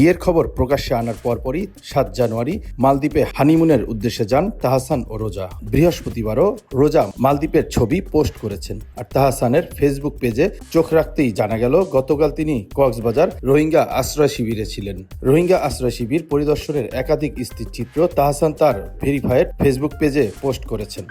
বিয়ের খবর প্রকাশ্যে আনার পরপরই সাত জানুয়ারি মালদ্বীপে হানিমুনের উদ্দেশ্যে যান তাহাসান ও রোজা। বৃহস্পতিবারও রোজা মালদ্বীপের ছবি পোস্ট করেছেন। আর তাহাসানের ফেসবুক পেজে চোখ রাখতেই জানা গেল, গতকাল তিনি কক্সবাজার রোহিঙ্গা আশ্রয় শিবিরে ছিলেন। রোহিঙ্গা আশ্রয় শিবির পরিদর্শনের একাধিক স্থিরচিত্র তাহাসান তার ভেরিফাইড ফেসবুক পেজে পোস্ট করেছেন।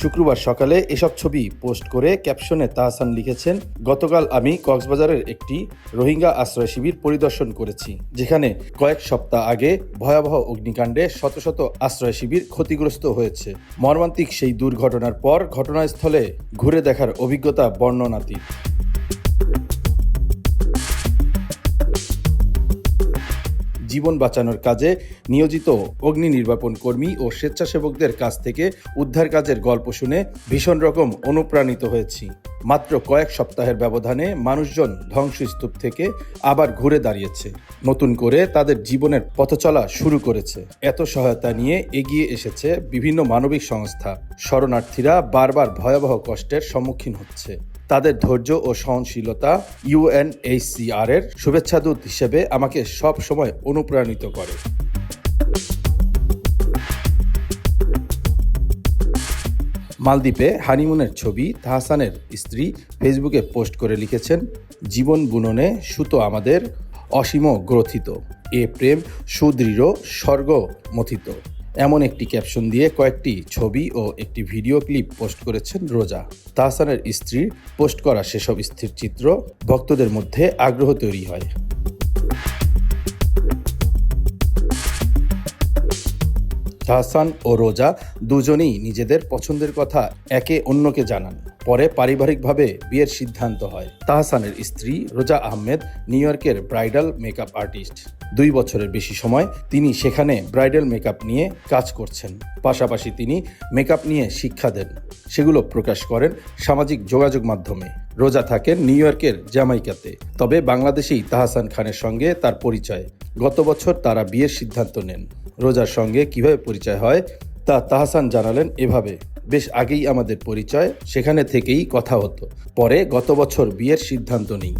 শুক্রবার সকালে এসব ছবি পোস্ট করে ক্যাপশনে তাহসান লিখেছেন, গতকাল আমি কক্সবাজারের একটি রোহিঙ্গা আশ্রয় শিবির পরিদর্শন করেছি, যেখানে কয়েক সপ্তাহ আগে ভয়াবহ অগ্নিকাণ্ডে শত শত আশ্রয় শিবির ক্ষতিগ্রস্ত হয়েছে। মর্মান্তিক সেই দুর্ঘটনার পর ঘটনাস্থলে ঘুরে দেখার অভিজ্ঞতা বর্ণনাতীত। জীবন বাঁচানোর কাজে নিয়োজিত অগ্নি নির্বাপন কর্মী ও স্বেচ্ছাসেবকদের কাছ থেকে উদ্ধার কাজের গল্প শুনে ভীষণ রকম অনুপ্রাণিত হয়েছি। মাত্র কয়েক সপ্তাহের ব্যবধানে মানুষজন ধ্বংসস্তূপ থেকে আবার ঘুরে দাঁড়িয়েছে। নতুন করে তাদের জীবনের পথচলা শুরু করেছে। এত সহায়তা নিয়ে এগিয়ে এসেছে বিভিন্ন মানবিক সংস্থা। শরণার্থীরা বারবার ভয়াবহ কষ্টের সম্মুখীন হচ্ছে। তাদের ধৈর্য ও সহনশীলতা ইউএনএইচসিআর এর শুভেচ্ছাদূত হিসেবে আমাকে সব সময় অনুপ্রাণিত করে। মালদ্বীপে হানিমুনের ছবি তাহসানের স্ত্রী ফেসবুকে পোস্ট করে লিখেছেন, জীবন বুননে সুতো আমাদের অসীম গ্রথিত। এ প্রেম সুদৃঢ় স্বর্গ মথিত এমন একটি ক্যাপশন দিয়ে কয়েকটি ছবি ও একটি ভিডিও ক্লিপ পোস্ট করেছেন রোজা। তাহসানের স্ত্রীর পোস্ট করা সেসব স্থির চিত্র ভক্তদের মধ্যে আগ্রহ তৈরি হয়। তাহসান ও রোজা দুজনেই নিজেদের পছন্দের কথা একে অন্যকে জানান। পরে পারিবারিকভাবে বিয়ের সিদ্ধান্ত হয়। তাহসানের স্ত্রী রোজা আহমেদ নিউ ইয়র্কের ব্রাইডাল মেকআপ আর্টিস্ট। দুই বছরের বেশি সময় তিনি সেখানে ব্রাইডাল মেকআপ নিয়ে কাজ করছেন। পাশাপাশি তিনি মেকআপ নিয়ে শিক্ষা দেন। সেগুলো প্রকাশ করেন সামাজিক যোগাযোগ মাধ্যমে। রোজা থাকেন নিউ ইয়র্কের জামাইকাতে তবে বাংলাদেশেই তাহসান খানের সঙ্গে তার পরিচয়। গত বছর তারা বিয়ের সিদ্ধান্ত নেন। রোজার সঙ্গে কীভাবে পরিচয় হয় তা তাহসান জানালেন এভাবে। বেশ আগেই আমাদের পরিচয়, সেখানে থেকেই কথা হতো। পরে গত বছর বিয়ের সিদ্ধান্ত নিই।